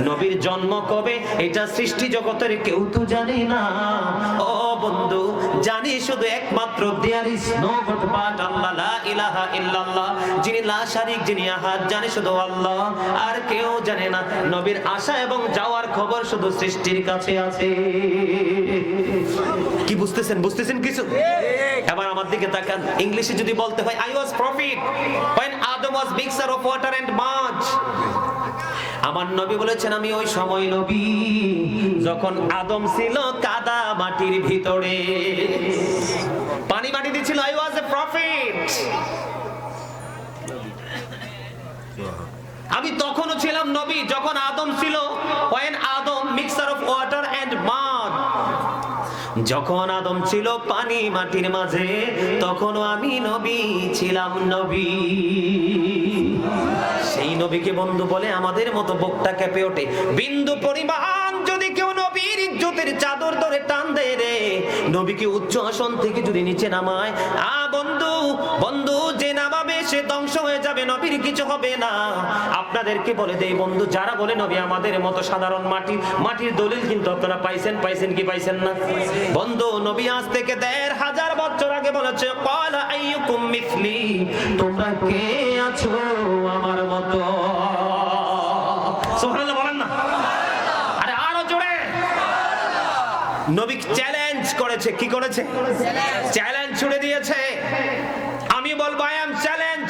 নবীর জন্ম কবে? এটা সৃষ্টি জগতের কেউ তো জানে না। ও বন্ধু, জানি শুধু একমাত্র যিনি যিনি শুধু আল্লাহ, আর কেউ জানে না। নবীর এবং যাওয়ার খবর শুধু সৃষ্টির কাছে আছে। কি বুঝতেছেন? বুঝতেছেন কিছু? এবার আমার দিকে তাকান। ইংলিশে যদি বলতে হয় I was prophet when adam was আমার নবী বলেছেন, আমি ওই সময় নবী। যখন আদম ছিল কাদা মাটির ভিতরে। পানি মাটি দিচ্ছিল আই ওয়াজ এ প্রফিট আমি তখনও ছিলাম নবী, যখন আদম ছিল, when Adam mixture of water and mud যখন আদম ছিল পানি মাটির মাঝে, তখনও আমি নবী ছিলাম নবী। নবীকে বন্ধু বলে আমাদের মতো বোকটা কেঁপে ওঠে। বিন্দু পরিমাণ ইজ্জতের চাদর ধরে টান দেয় রে। নবীকে উচ্চ আসন থেকে যদি নিচে নামায়, আ বন্ধু বন্ধু, যে নামাবে সে ধ্বংস হয়ে যাবে, নবীর কিছু হবে না। আপনাদেরকে বলে দেই বন্ধু, যারা বলে নবী আমাদের মতো সাধারণ মাটি, মাটির দলিল কিন্তু আপনারা পাইছেন পাইছেন কি পাইছেন না? বন্ধু, নবী আজ থেকে দেড় হাজার বছর আগে বলেছে কলা আইয়ুকুম মিথলি তোমরা কে আছো আমার মতো? সুবহানাল্লাহ বলেন না আরে আরও জোরে নবী চ্যালেঞ্জ করেছে, কি করেছে? চ্যালেঞ্জ ছুড়ে দিয়েছে। আমি বলব আই চ্যালেঞ্জ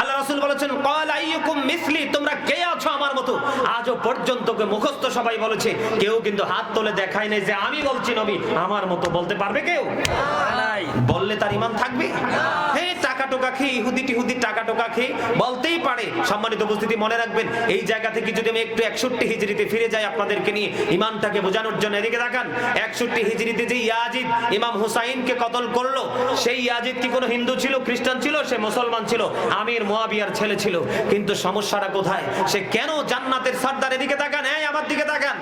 আল্লাহ রাসূল বলেছেন ক্বাল আইয়ুকুম মিসলি, তোমরা কে আছো আমার মতো? আজও পর্যন্ত কে মুখস্থ সবাই বলেছে কেউ কিন্তু হাত তুলে দেখায় নাই যে আমি বলছি নবী আমার মতো বলতে পারবে কেউ? বললে তার ইমান থাকবে? হে টাকা টোকা খেয়ে ইহুদি টিহুদি টাকা টোকা খেয়ে বলতেই পারে। সম্মানিত উপস্থিতি মনে রাখবেন এই জায়গা থেকে যদি আমি একটু একষট্টি হিজড়িতে ফিরে যাই আপনাদেরকে নিয়ে ইমানটাকে বোঝানোর জন্য এদিকে দেখান একষট্টি হিজড়িতে যে ইয়াজিদ ইমাম হুসাইনকে কতল করল সেই ইয়াজিদ কি কোনো হিন্দু ছিল খ্রিস্টান ছিল? সে মুসলমান ছিল। আমির মোয়াবিয়ার ছেলে ছিল। কিন্তু সমস্যাটা কোথায়? সে কেন জান্নাতের সর্দার এদিকে তাকান? হ্যাঁ আমার দিকে তাকান।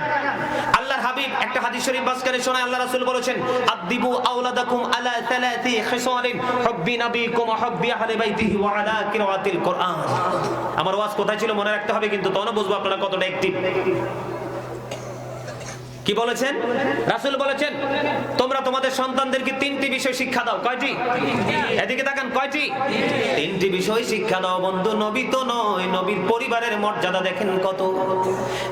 আল্লাহর হাবিব একটা হাদিস শরীফ বাসকারে শোনায়, আল্লাহ রাসূল বলেছেন, আদিবু আওলাদাকুম আলা সালাতি খিসালিন হুব্বি নাবিকুম ওয়া হুব্বি আহলি বাইতিহি ওয়া আলা কিরাআতিল কোরআন। আমার ওয়াজ কোথায় ছিল মনে রাখতে হবে, কিন্তু তখন বুঝব আপনারা কতটা অ্যাক্টিভ কি বলেছেন? রাসূল বলেছেন, তোমরা তোমাদের সন্তানদেরকে তিনটি বিষয় শিক্ষা দাও। কয়টি? এদিকে তাকান, কয়টি? তিনটি বিষয় শিক্ষা দাও, বন্ধু, নবী তো নয়, নবীর পরিবারের মর্যাদা দেখেন কত।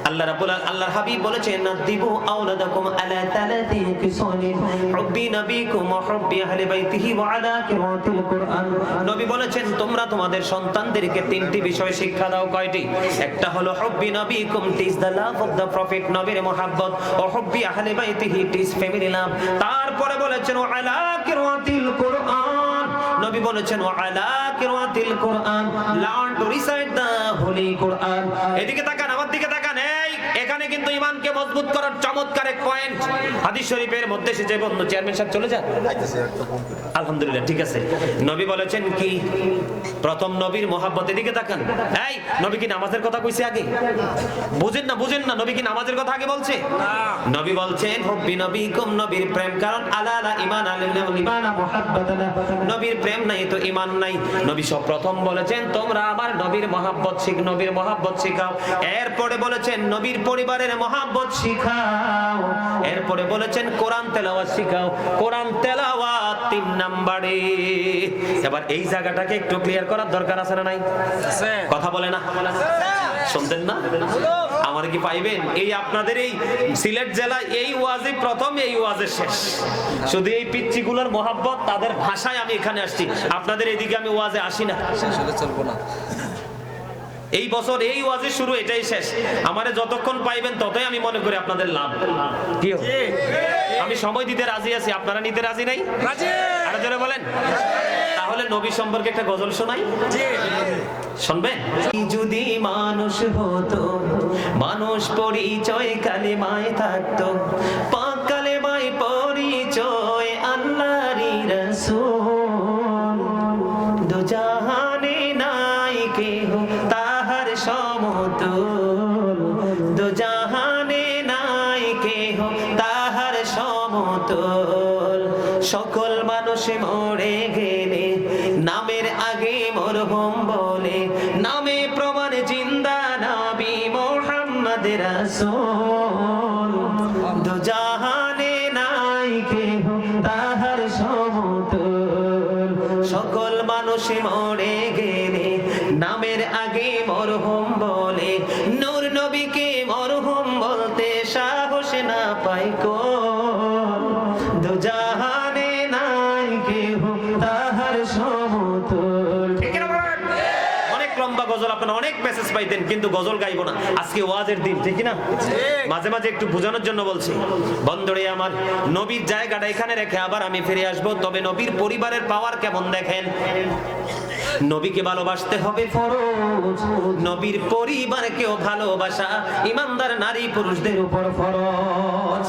আল্লাহ রাব্বুল আল্লাহর হাবিব বলেছেন আদিবু আওলাদাকুম আলা তালাতি কিসালিন হুব্বি নবিকুম ওয়া হুব্বি আহলি বাইতিহি ওয়া আলা কিরাআতিল কোরআন। নবী বলেছেন, তোমরা তোমাদের সন্তানদেরকে তিনটি বিষয় শিক্ষা দাও। কয়টি? একটা হলো, হুব্বি নবিকুম it's the love of the prophet নবীর মোহাব্বত। ও আহলে বাইতিহি টিজ ফ্যামিলি লাভ তারপরে বলেছেন, ও আলা কিরাতিল কোরআন। নবী বলেছেন, ও আলা কিরাতিল Quran. Learn to recite the holy Quran. এদিকে তাকান, আমার দিকে তাকান। কিন্তু ইমানকে মজবুত করার চমৎকার এক পয়েন্ট হাদিস শরীফের মধ্যে সে যে বন্ধু চেয়ারম্যান সাহেব চলে যান? আলহামদুলিল্লাহ, ঠিক আছে। নবী বলেছেন কি, প্রথম নবীর মোহাব্বত এদিকে তাকান। এই, নবী কি নামাজের কথা কইছে আগে? বুঝেন না বুঝেন না, নবী কি নামাজের কথা আগে বলছে? নবী বলছেন, হুব্বি নবীকুম, নবীর প্রেম কারণ আলা লা ঈমান আলাইনা ঈমান মুহাব্বাতানা। নবীর প্রেম নাই, তো ঈমান নাই। নবী সব প্রথম বলেছেন, তোমরা আমার নবীর মহাব্বত শিখ, নবীর মহাব্বত শিখাও। এরপরে বলেছেন, নবীর পরিবারের মহাব্বত শিখাও। এরপরে বলেছেন কোরআন তেলাওয়াত শিখাও। কোরআন তেলাওয়াত তিন নাম্বারে। এবার এই জায়গাটাকে একটু ক্লিয়ার করার দরকার আছে না নাই? কথা বলে না? শুনতেন না? আমার কি পাইবেন? এই আপনাদের এই সিলেট জেলা এই ওয়াজে প্রথম এই ওয়াজে শেষ। শুধু এই পিচ্চিগুলোর মহাব্বত তাদের ভাষায় আমি এখানে আসছি। আপনাদের এদিকে আমি ওয়াজে আসি না। চলবো না। এই বছর এই ওয়াজে শুরু এটাই শেষ। আমারে যতক্ষণ পাইবেন ততই আমি মনে করি আপনাদের লাভ। কি আমি সময় দিতে রাজি আছি আপনারা নিতে রাজি নাই? আরও জোরে বলেন। তাহলে নবী সম্পর্কে একটা গজল শোনাই। শুনবেন? যদি মানুষ হতো মানুষ পরিচয় কালিমায় থাকতো পাইতেন কিন্তু গজল গাইবো না। আজকে ওয়াজের দিন ঠিক না মাঝে মাঝে একটু বোঝানোর জন্য বলছি বন্ধুরে আমার নবীর জায়গাটা এখানে রেখে আবার আমি ফিরে আসব। তবে নবীর পরিবারের পাওয়ার কেমন দেখেন? নবীকে ভালোবাসতে হবে ফরজ। নবীর পরিবারকেও ভালোবাসা ইমানদার নারী পুরুষদের উপর ফরজ।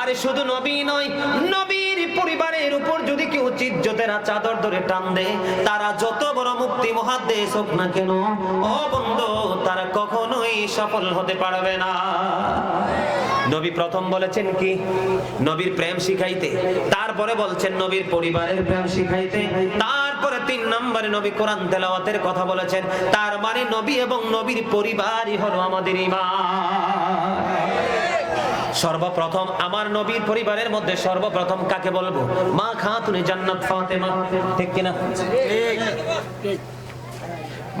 আরে শুধু নবী নয় নবীর পরিবারের উপর যদি কেউ চিজ্জতেরা চাদর ধরে টান দেয়, তারা যত বড় মুক্তি মহাদ্দেশ হোক না কেন, ও বন্ধু, তারা কখনোই সফল হতে পারবে না। নবী প্রথম বলেছেন কি? নবীর প্রেম শিখাইতে, তারপরে বলছেন নবীর পরিবারের প্রেম শিখাইতে, তারপরে তিন নম্বরে নবী কোরআন তেলাওয়াতের কথা বলেছেন, তার মানে নবী এবং নবীর পরিবারই হলো আমাদের ইমান সর্বপ্রথম আমার নবীর পরিবারের মধ্যে সর্বপ্রথম কাকে বলব? মা খাতুনে জান্নাত ফাতেমা। ঠিক কিনা?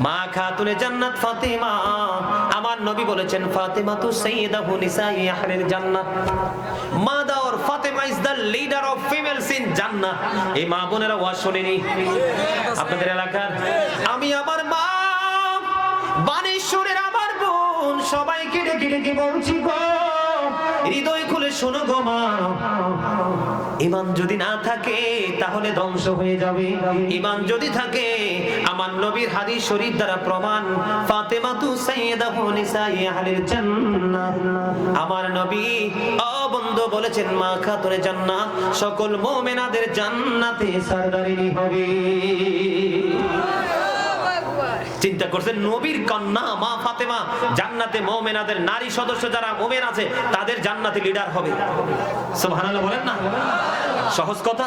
মা খাতুনে জান্নাত ফাতেমা। আমার নবী বলেছেন ফাতেমা তু সাইয়্যিদাহু নিসাই আহলিল জান্নাত mother or Fatima is the leader of females in Jannah. এই মা বোনেরা ওয়াজ শুনেনি? আপনাদের এলাকার? আমি আমার মা, বানেশ্বরের আমার বোন, সবাইকে ডেকে ডেকে বলছি গো। হৃদয় খুলে শোনো গো মা। ইমান যদি না থাকে, তাহলে ধ্বংস হয়ে যাবে। ইমান যদি থাকে, আমার নবীর হাদিস শরীফ দ্বারা প্রমাণ ফাতেমা তু সাইয়্যিদাহু নিসাই আহলিল জান্নাহ। আমার নবী, ও বন্ধু, বলেছেন, মা খাতুনে জান্নাত সকল মুমিনাদের জান্নাতে সরদারিনী হবে। চিন্তা করছেন, নবীর কন্যা মা ফাতেমা, জান্নাতে মোমেনাদের নারী সদস্য যারা মোমেন আছে, তাদের জান্নাতে লিডার হবে। সুবহানাল্লাহ বলেন না? সহজ কথা?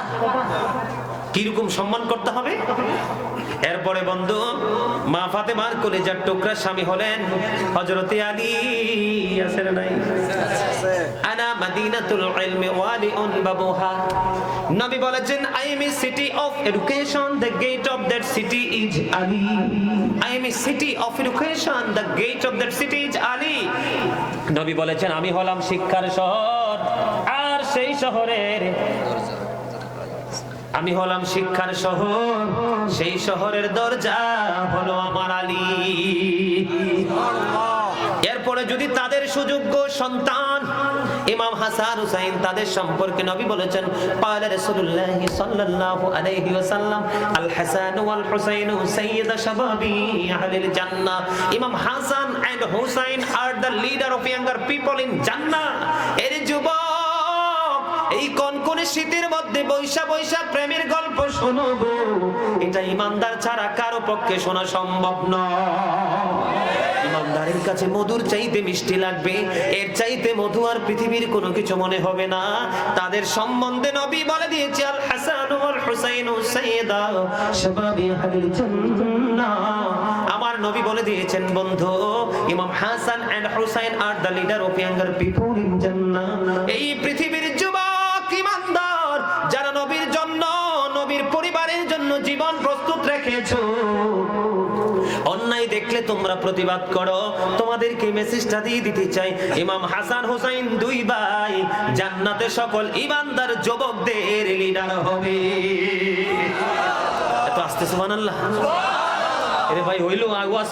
কীরকম সম্মান করতে হবে? এরপরে বন্ধু, মা ফাতেমার কলেজার টুকরা স্বামী হলেন হযরতে আলী। আছে না নাই? নবী বলেছেন I am city of education the of that city is I am city of education the of that city is নবী বলেছেন, আমি হলাম শিক্ষার শহর, আর সেই শহরের আমি হলাম শিক্ষার শহর সেই শহরের দরজা হলো আমার আলী এরপরে যদি তাদের সুযোগ্য সন্তান ইমাম হাসান হুসাইন তাদের সম্পর্কে নবী বলেছেন قال رسول الله صلى الله عليه وسلم الحسن والحسين سيد شباب اهل الجنه imam Hasan and Husain are the leader of younger people in Jannah এর যুবক এই কনকনে শীতের মধ্যে বৈশা বৈশা প্রেমের গল্প শোনো এটা ইমানদার ছাড়া কারও পক্ষে শোনা সম্ভব নয়। ইমানদারের কাছে মধুর চাইতে মিষ্টি লাগবে। এর চাইতে মধু আর পৃথিবীর কোনো কিছু মনে হবে না। তাদের সম্বন্ধে নবী বলে দিয়েছে, আল হাসান ওয়াল হুসাইন সাইয়্যিদা শাবাবি আহলিল জান্নাহ। আমার নবী বলে দিয়েছেন, বন্ধু, Imam Hasan and Hussain are the leader of younger people in Jannah. এই পৃথিবীর তোমরা প্রতিবাদ করো। তোমাদেরকে মেসেজটা দিয়ে দিতে চাই। ইমাম হাসান হোসাইন দুই ভাই, জান্নাতে সকল ইমানদার যুবকদের লিডার হবে। এত আস্তে, সুবহানাল্লাহ।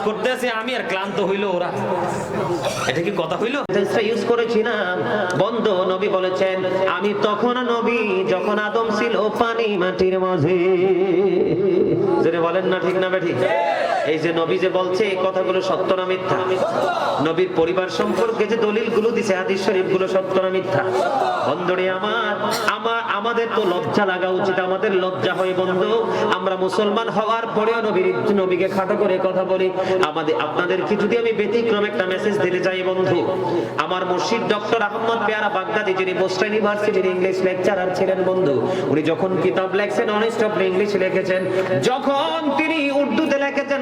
করতে আমি তখন নবী, যখন আদম ছিল পানি মাটির মাঝে। বলেন না ঠিক না বেঠিক এই যে নবী যে বলছে, এই কথাগুলো সত্য না মিথ্যা? নবীর পরিবার সম্পর্কে যে দলিলগুলো দিছে, হাদিস শরীফগুলো সত্য না মিথ্যা? বন্ধুরে আমার আমার আমাদের তো লজ্জা লাগা উচিত, আমাদের লজ্জা হয় বন্ধু। আমরা মুসলমান হওয়ার পরেও নবীর নবীকে খাটো করে কথা বলি। আমাদের আপনাদেরকে যদি আমি ব্যতিক্রম একটা মেসেজ দিতে চাই বন্ধু। আমার মুর্শিদ ডক্টর আহমদ পেয়ারা বাগদাদি, যিনি বোস্টন ইউনিভার্সিটির ইংলিশ লেকচারার ছিলেন বন্ধু, উনি যখন কিতাব লেখছেন অনেস্ট অফ ইংলিশ লিখেছেন, যখন তিনি উর্দুতে লিখেছেন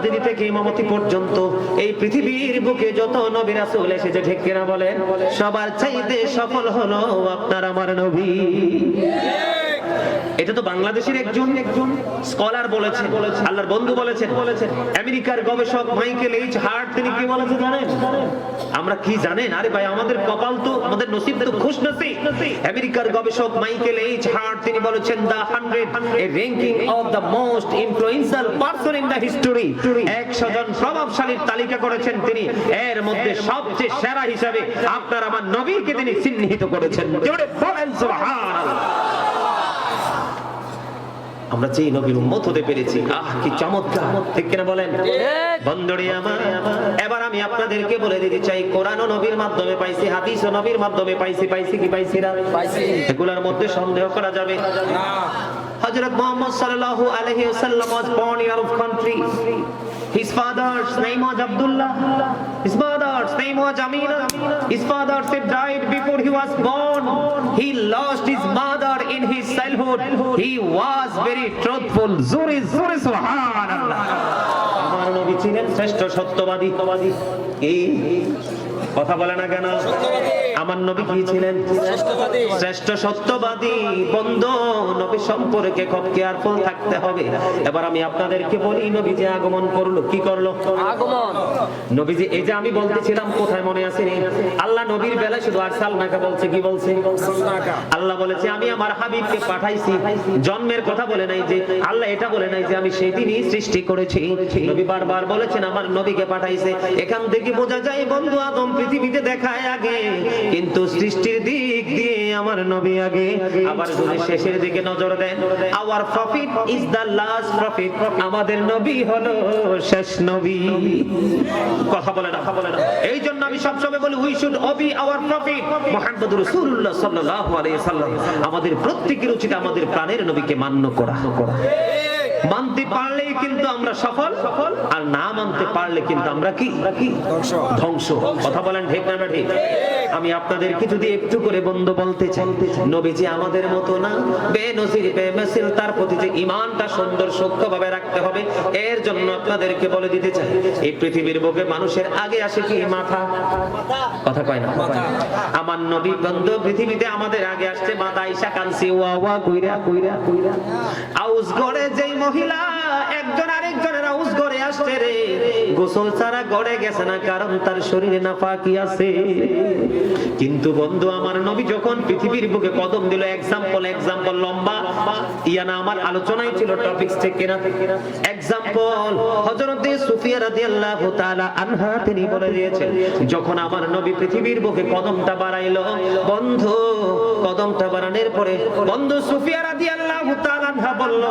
রাজনীতি থেকে ইমামতি পর্যন্ত এই পৃথিবীর বুকে যত নবী রাসূল এসেছে, ঠিক কিনা বলেন? সবার চাইতে সফল হলো আপনার আমার নবী। এটা তো বাংলাদেশের একজন একজন স্কলার বলেছেন, আল্লাহর বন্ধু বলেছেন। আমেরিকার গবেষক মাইকেল এইচ হার্ট, তিনি কি বলেছেন জানেন? আমরা কি জানেন? আরে ভাই, আমাদের কপাল তো, আমাদের নসিব তো খুশ নসিব। আমেরিকার গবেষক মাইকেল এইচ হার্ট, তিনি বলেছেন the hundred a ranking of the most influential person in the history একশো জন প্রভাবশালীর তালিকা করেছেন তিনি। এর মধ্যে সবচেয়ে সেরা হিসাবে আপনার আমার নবীকে তিনি চিহ্নিত করেছেন। জোরে বলেন, সুবহানাল্লাহ। আমরা যে নবীর উম্মত হতে পেরেছি। আহ কি চমৎকার। ঠিক কিনা বলেন? বন্ধুরে আমার। এবার আমি আপনাদেরকে বলে দিতে চাই কোরআন ও নবীর মাধ্যমে পাইছি হাদিস ও নবীর মাধ্যমে পাইছি পাইছি কি পাইছি না। এগুলোর মধ্যে সন্দেহ করা যাবে। হযরত মুহাম্মদ সাল্লাল্লাহু আলাইহি ওয়াসাল্লাম was born in Arab country. His father's name was Abdullah. His mother's name was Amina. His father said died before he was born. He lost his mother. in his childhood, he was very truthful. জোরে জোরে সুবহানাল্লাহ আমার নবী ছিলেন শ্রেষ্ঠ সত্যবাদী। এই কথা বলে না কেন? আমার নবী কি ছিলেন। শ্রেষ্ঠ সত্যবাদী বন্ধ নবী সম্পর্কে খুব কেয়ারফুল থাকতে হবে। এবার আমি আপনাদেরকে বলি নবী যে আগমন করল কি করল? আগমন। নবীজি এই যে আমি বলতেছিলাম কোথায় মনে আছে রে? আল্লাহ নবীর বেলায় শুধু আর সালনাকা বলছে কি বলছে? আল্লাহ বলেছে আমি আমার হাবিবকে পাঠাইছি। জন্মের কথা বলে নাই যে আল্লাহ এটা বলে নাই যে আমি সেই দিনই সৃষ্টি করেছি। নবী বারবার বলেছেন আমার নবীকে পাঠাইছে। এখান থেকে বোঝা যায় বন্ধু আদম পৃথিবীতে দেখায় আগে। কিন্তু সৃষ্টির দিক দিয়ে আমার নবী আগে। আবার যদি শেষের দিকে নজর দেন our prophet is the last prophet আমাদের নবী হলো শেষ নবী। কথা বলে না। বলে না এই জন্য আমি সবসময় বলি we should obey our prophet Muhammad রাসূলুল্লাহ সাল্লাল্লাহু আলাইহি সাল্লাম আমাদের প্রত্যেকের উচিত আমাদের প্রাণের নবীকে মান্য করা। করা মানতে পারলেই কিন্তু আমরা সফল সফল আর না মানতে পারলে কিন্তু আমরা কি? ধ্বংস। কথা বলেন ঠিক না ঠিক? আমি আপনাদেরকে যদি একটু করে বন্ধু বলতে চাই, নবীজি আমাদের মতো না? বেনজির বেমেসিল তার প্রতি যে ইমানটা সুন্দর সূক্ষ্ম ভাবে রাখতে হবে, এর জন্য আপনাদেরকে বলে দিতে চাই, এই পৃথিবীর বুকে মানুষের আগে আসে কি মাথা? কথা কয় না। আমার নবী বন্ধু, পৃথিবীতে আমাদের আগে আসছে মাথা আইসা কানসি, ওয়া ওয়া, কইরা কইরা কইরা। আউস গড়ে যেই মহিলা, একজন আরেকজনের গড়ে আসছে রে। গোসল ছাড়া গড়ে গেছে না, কারণ তার শরীরে নাফাকি আছে। কিন্তু বন্ধু, আমার নবী যখন পৃথিবীর বুকে কদম দিল এক্সাম্পল এক্সাম্পল লম্বা, ইয়া না, আমার আলোচনায় ছিল থেকে না এক্সাম্পল হযরত সুফিয়া রাদিয়াল্লাহু তাআলা আনহা তিনি বলে দিয়েছেন, যখন আমার নবী পৃথিবীর বুকে কদমটা বাড়াইলো, বন্ধু, কদমটা বাড়ানোর পরে বন্ধু সুফিয়া রাদিয়াল্লাহু তাআলা আনহা বলল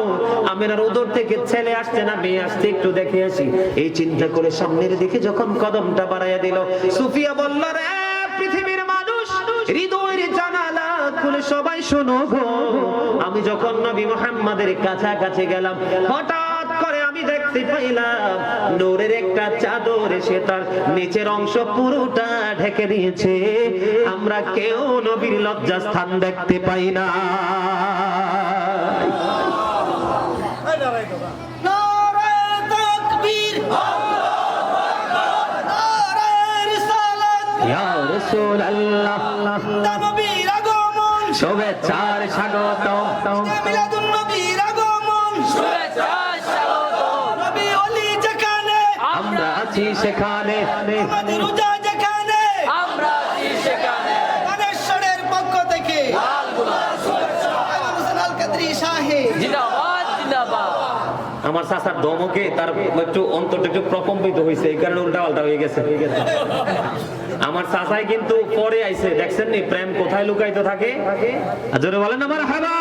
আমিনার উদর থেকে ছেলে আসছে না, মেয়ে আসছে একটু দেখে আসি। এই চিন্তা করে সামনের দিকে যখন কদমটা বাড়াইয়া দিল, সুফিয়া বলল, রে পৃথিবীর মানুষ, হৃদয়ের জানালা খুলে সবাই শোনো গো। আমি যখন নবী মুহাম্মাদের কাছাকাছি গেলাম, হঠাৎ করে আমি দেখতে পাইলাম, নূরের একটা চাদর এসে তার নিচের অংশ পুরোটা ঢেকে দিয়েছে। আমরা কেউ নবীর লজ্জা স্থান দেখতে পাই না। হোসেন আল কাদরি সাহেব জিন্দাবাদ জিন্দাবাদ। আমার চাচার দমকে তার একটু অন্তরটা একটু প্রকম্পিত হয়েছে এই কারণে উল্টা পাল্টা হয়ে গেছে। আমার চাচাই কিন্তু পরে আইছে দেখছেন নি? প্রেম কোথায় লুকাইতে থাকে? আর জোরে বলেন আমার হাবা!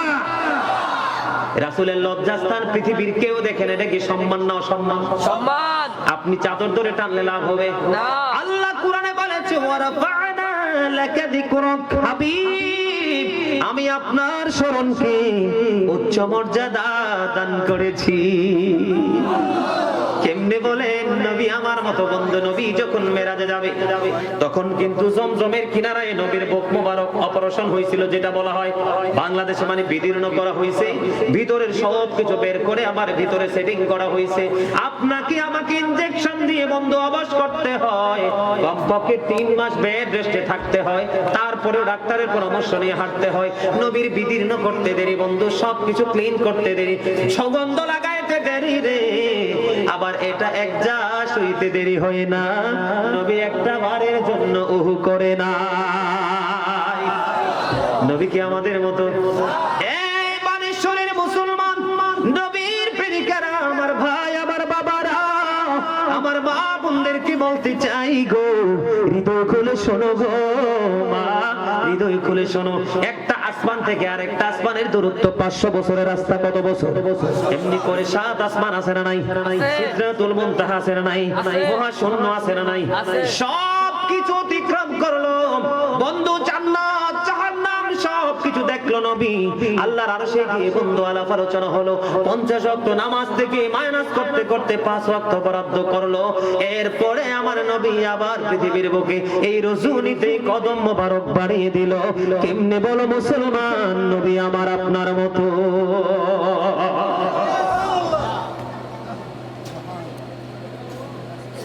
রাসুলের লজ্জাস্থান পৃথিবীর কেউ দেখেন এটা কি সম্মান না অসম্মান? সম্মান! আপনি চাদর ধরে টানলে লাভ হবে। না। আল্লাহ কোরআনে বলেছে ওয়ারাফা'না লাকা যিকরুক হাবিব। আমি আপনার স্মরণকে উচ্চ মর্যাদা দান করেছি। কেমনে বলেন, নবী আমার মতো বন্ধু, নবী যখন মেরাজে যাবে, তখন কিন্তু জমজমের কিনারায় নবীর বুক মোবারক অপারেশন হয়েছিল, যেটা বলা হয় বাংলাদেশে মানে বিদীর্ণ করা হয়েছে। ভিতরের সব কিছু বের করে আমার ভিতরে সেটিং করা হয়েছে। আপনাকে আমাকে ইনজেকশন দিয়ে বন্ধু অবশ করতে হয়। কমপক্ষে তিন মাস বেড রেস্টে থাকতে হয়, তারপরেও ডাক্তারের পরামর্শ নিয়ে হাঁটতে হয়। নবীর বিদীর্ণ করতে দেরি বন্ধু, সবকিছু ক্লিন করতে দেরি। সুগন্ধ লাগাইতে দেরি রে। আবার এটা এক যা হইতে দেরি হয় না। নবী একটা বারের জন্য উহু করে না নবী কি আমাদের মতো? নবীর আমার আমার মা বোনদেরকে বলতে চাই গো? খুলে শোনো গো মা খুলে শোনো। একটা আসমান থেকে আরেকটা আসমানের দূরত্ব পাঁচশো বছরের রাস্তা কত বছর? এমনি করে সাত আসমান আছে না নাই? সিদ্ধাতুল মুনতাহা আছে না নাই? মহাশূন্য আছে না নাই? সব কিছু অতিক্রম করল। বন্ধু কিছু দেখল নবী। আল্লাহর আরশে গিয়ে বন্ধু আলাপ আলোচনা হলো। পঞ্চাশ ওয়াক্ত নামাজ থেকে মাইনাস করতে করতে পাঁচ ওয়াক্ত বরাদ্দ করল। এরপরে আমার নবী আবার পৃথিবীর বুকে এই রজুনিতে কদম মোবারক বাড়িয়ে দিল। কেমনে বলো মুসলমান, নবী আমার আপনার মতো।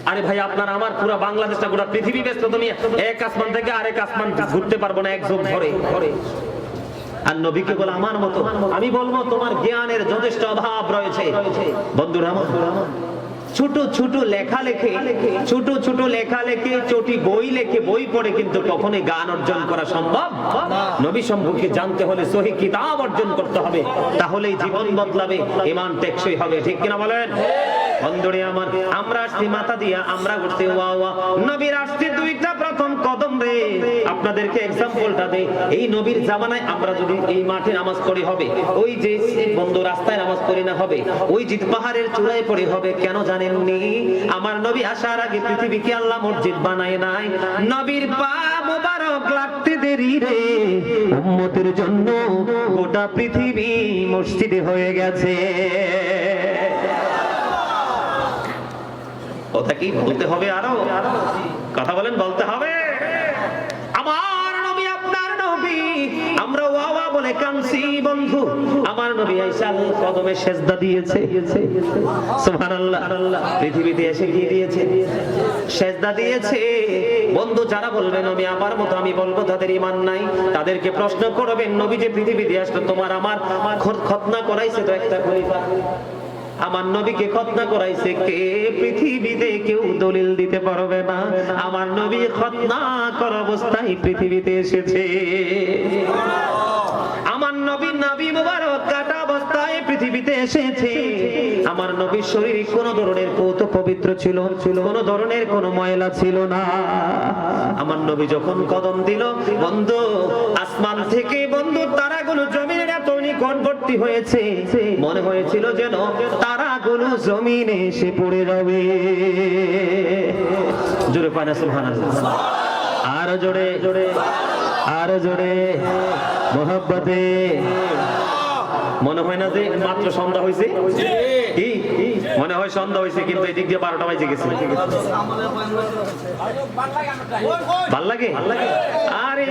আরে ভাই, আপনার আমার পুরো বাংলাদেশটা, পুরো পৃথিবী ব্যস্ত, তুমি এক আসমান থেকে আরেক আসমান ঘুরতে পারব না, এক যোগ ধরে। আর নবীকে বলে, আমার মতো, আমি বলব তোমার জ্ঞানের যথেষ্ট অভাব রয়েছে। বন্ধুরা, ছোট ছোট লেখা লেখে ছোট ছোট লেখা লেখে চটি বই লেখে বই পড়ে কিন্তু কখনোই গান অর্জন করা সম্ভব নবী সম্পর্কে জানতে হলে সহি কিতাব অর্জন করতে হবে, তাহলেই জীবন বদলাবে, ইমান টেকসই হবে, ঠিক কিনা বলেন? বন্ধুরে আমার, আমরা আসছি মাথা দিয়া, আমরা করছি ওয়া ওয়া, নবীর আসছে দুইটা আপনাদেরকে এক্সাম্পলটা দেই। এই নবীর জামানায় আমরা যদি এই মাঠে নামাজ পড়ি হবে, ওই যে বন্ধু রাস্তায় নামাজ পড়ি না হবে, ওই জিত পাহাড়ের চূড়ায় পড়ি হবে, কেন জানেননি? আমার নবী আসার আগে পৃথিবীকে আল্লাহ মসজিদ বানায় নাই। নবীর পা মোবারক লাগতে দেরি রে। উম্মতের জন্য গোটা পৃথিবী মসজিদে হয়ে গেছে। কথা কি বলতে হবে আরও? কথা বলেন, বলতে হবে? বলে কানছি বন্ধু। আমার নবী আইসাল কদমে সেজদা দিয়েছে। সুবহানাল্লাহ। পৃথিবীতে এসে কি দিয়েছে? সেজদা দিয়েছে। বন্ধু, যারা বলবে নবী, আমার মতো আমি বলব তাদের ইমান নাই। তাদেরকে প্রশ্ন করবেন, নবী যে পৃথিবীতে আসলো, তোমার আমার খত- খতনা করাইছে তো একটা খলিফা। আমার নবীকে খতনা করাইছে কে? পৃথিবীতে কেউ দলিল দিতে পারবে না। আমার নবী খতনা করা অবস্থায় পৃথিবীতে এসেছে। মুবারক কাটা অবস্থায় পৃথিবীতে এসেছে। আমার নবীর শরীর নবী যখন কদম দিল, বন্ধু, আসমান থেকে বন্ধু, তারাগুলো জমিনের এত নিকটবর্তী হয়েছে। মনে হয়েছিল যেন তারাগুলো জমিনে এসে পড়ে যাবে জোরে পানা, সুবহানাল্লাহ। আরও জোরে জোরে, আরও জোরে, মোহাব্বতে। মনে হয় না যে মাত্র সন্ধ্যা হয়েছে মনে হয় সন্ধ্যা হয়েছে কিন্তু এদিক দিয়ে বারোটা বাজে গেছে। ভালো লাগে? আরে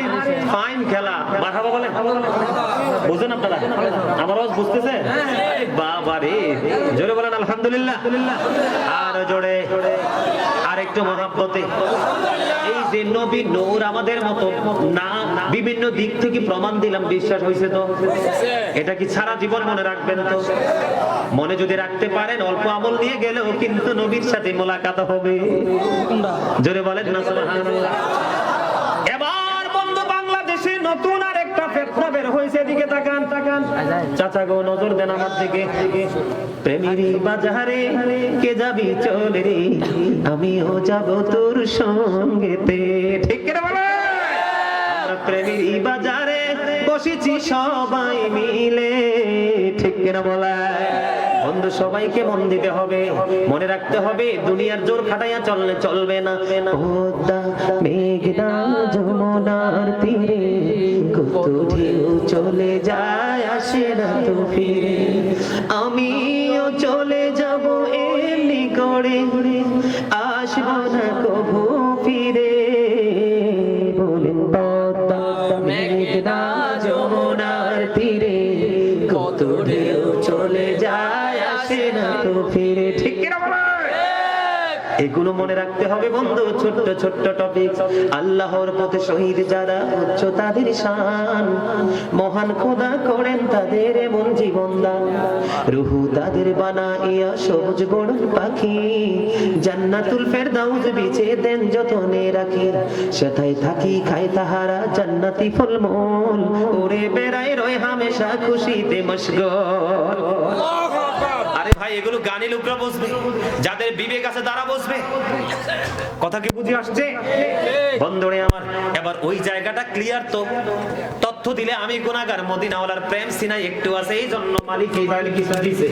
ফাইন খেলা। মাথাবা বলে? বুঝেন আপনারা? আমার আওয়াজ বুঝতেছে? বাবা রে। জোরে বলেন, আলহামদুলিল্লাহ। আর জোরে। আর একটু মহাব্বতে। এই যে নবী নূর আমাদের মতো না বিভিন্ন দিক থেকে প্রমাণ দিলাম বিশ্বাস হয়েছে তো? এটা কি সারা জীবন মনে রাখবেন তো? মনে যদি রাখতে পারেন অল্প আমল নিয়ে গেলেও কিন্তু নবীর সাথে মোলাকাত হবে। জোরে বলেন না সুবহানাল্লাহ। এবার বন্ধু বাংলাদেশে নতুন আর একটা ফেতনা বের হয়েছে এদিকে তাকান তাকান চাচা গো নজর দেন আমার দিকে। প্রেমিরি বাজারে, কে যাবি চলে রে? আমিও যাব তোর সঙ্গেতে। ঠিক বলো? প্রেমিরি বাজারে বসেছি সবাই মিলে। ঠিক কিনা বলা? বন্ধু, সবাইকে মন দিতে হবে। মনে রাখতে হবে, দুনিয়ার জোর খাটাইয়া চললে চলবে না। যমুনার তীরে চলে যায়, আসে না তো ফিরে। আমিও চলে যাব এমনি করে। এগুলো মনে রাখতে হবে বন্ধু, ছোট্ট ছোট্ট টপিক আল্লাহর পথে শহীদ যারা, উচ্চ তাদের শান। মহান খোদা করেন তাদের এমন জীবন দান। রুহু তাদের বানা ইয়া সবুজ বড় পাখি। জান্নাতুল ফেরদাউস বিছে দেন যতনে রাখি। সেথায় থাকি খাই তাহারা জান্নাতি ফলমূল। ওরে বেড়াই রয় হামেশা খুশিতে মশগল। ভাই, এগুলো গানি লোকরা বসবে। যাদের বিবেক আছে তারা বসবে। কথা কি বুঝে আসছে? বন্ধুরে আমার, এবার ওই জায়গাটা ক্লিয়ার তো। তথ্য দিলে আমি গুণাগার মদিনাওয়ালার প্রেম সিনাই একটু আছে এই জন্য মালিক এইভাবে কিছু দিছে।